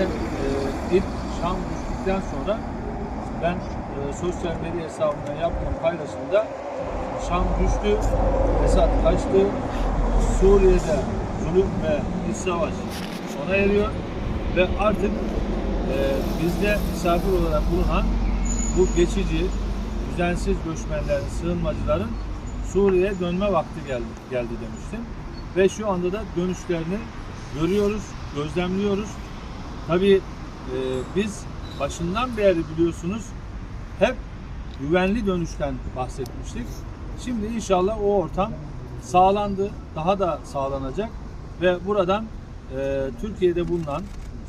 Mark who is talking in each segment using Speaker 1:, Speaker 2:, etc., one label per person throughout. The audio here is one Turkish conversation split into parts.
Speaker 1: zaten e, ilk Şam düştükten sonra ben e, sosyal medya hesabından yaptığım paylaşımda Şam düştü, Esad kaçtı, Suriye'de zulüm ve iç savaş sona eriyor ve artık e, bizde misafir olarak bulunan bu geçici, düzensiz göçmenlerin, sığınmacıların Suriye'ye dönme vakti geldi, geldi demiştim. Ve şu anda da dönüşlerini görüyoruz, gözlemliyoruz. Tabii e, biz başından beri biliyorsunuz hep güvenli dönüşten bahsetmiştik. Şimdi inşallah o ortam sağlandı, daha da sağlanacak ve buradan e, Türkiye'de bulunan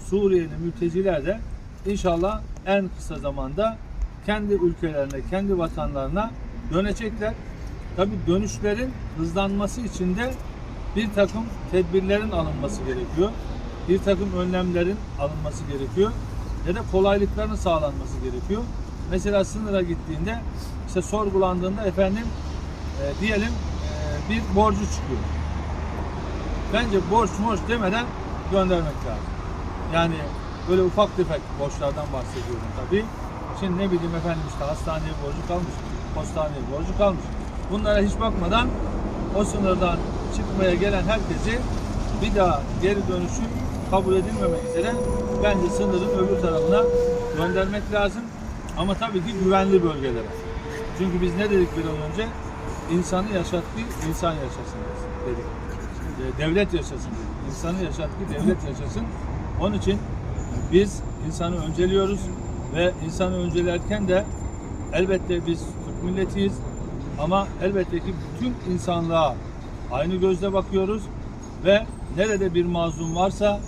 Speaker 1: Suriyeli mülteciler de inşallah en kısa zamanda kendi ülkelerine, kendi vatanlarına dönecekler. Tabi dönüşlerin hızlanması için de bir takım tedbirlerin alınması gerekiyor. Bir takım önlemlerin alınması gerekiyor. Ya da kolaylıkların sağlanması gerekiyor. Mesela sınıra gittiğinde işte sorgulandığında efendim e, diyelim e, bir borcu çıkıyor. Bence borç borç demeden göndermek lazım. Yani böyle ufak tefek borçlardan bahsediyorum tabii. Şimdi ne bileyim efendim işte hastaneye borcu kalmış, postaneye borcu kalmış. Bunlara hiç bakmadan o sınırdan çıkmaya gelen herkesi bir daha geri dönüşü kabul edilmemek üzere bence sınırın öbür tarafına göndermek lazım. Ama tabii ki güvenli bölgelere. Çünkü biz ne dedik biraz önce? İnsanı yaşat ki insan yaşasın dedik. Devlet yaşasın dedik. İnsanı yaşat ki devlet yaşasın. Onun için biz insanı önceliyoruz ve insanı öncelerken de elbette biz Türk milletiyiz ama elbette ki tüm insanlığa aynı gözle bakıyoruz ve nerede bir mazlum varsa,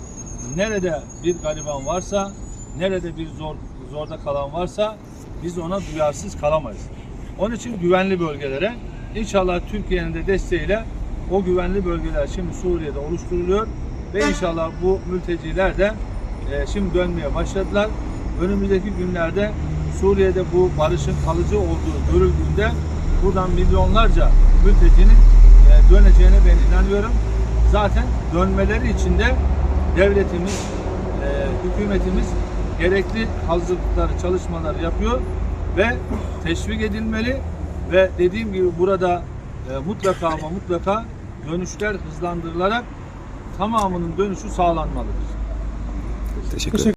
Speaker 1: nerede bir gariban varsa, nerede bir zor zorda kalan varsa biz ona duyarsız kalamayız. Onun için güvenli bölgelere inşallah Türkiye'nin de desteğiyle o güvenli bölgeler şimdi Suriye'de oluşturuluyor ve inşallah bu mülteciler de e, şimdi dönmeye başladılar. Önümüzdeki günlerde Suriye'de bu barışın kalıcı olduğu görüldüğünde buradan milyonlarca mültecinin e, döneceğine ben inanıyorum. Zaten dönmeleri için de devletimiz, e, hükümetimiz gerekli hazırlıkları, çalışmaları yapıyor ve teşvik edilmeli ve dediğim gibi burada e, mutlaka ama mutlaka dönüşler hızlandırılarak tamamının dönüşü sağlanmalıdır.
Speaker 2: Teşekkür ederim.